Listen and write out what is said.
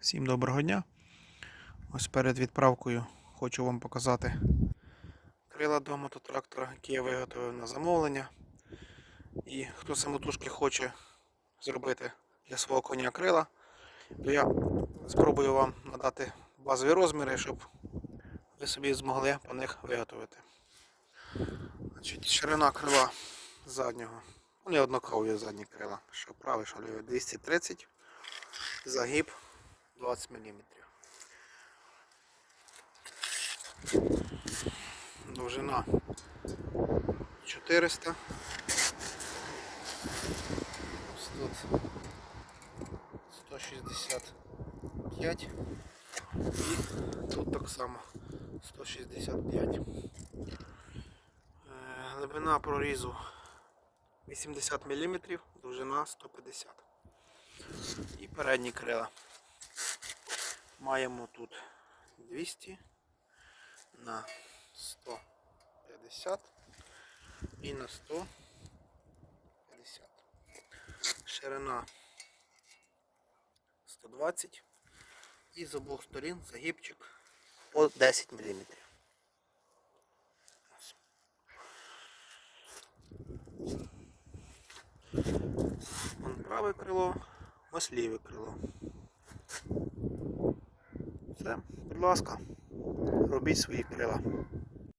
Всім доброго дня. Ось перед відправкою хочу вам показати крила до мототрактора, які я виготовив на замовлення. І хто самотужки хоче зробити для свого коня крила, то я спробую вам надати базові розміри, щоб ви собі змогли по них виготовити. Значить, ширина крила заднього. Вони однакові задні крила. Що правий, що лівий 230, загиб 20 мм. Довжина 400. Ось Тут 165 і тут так само 165. Е, Глибина прорізу 80 мм, довжина 150 І передні крила. Маємо тут 200 на 150 і на 150. Ширина 120 і з обох сторін загибчик по 10 мм. Вон праве крило, ось ліве крило. Будь ласка, робіть свої крила.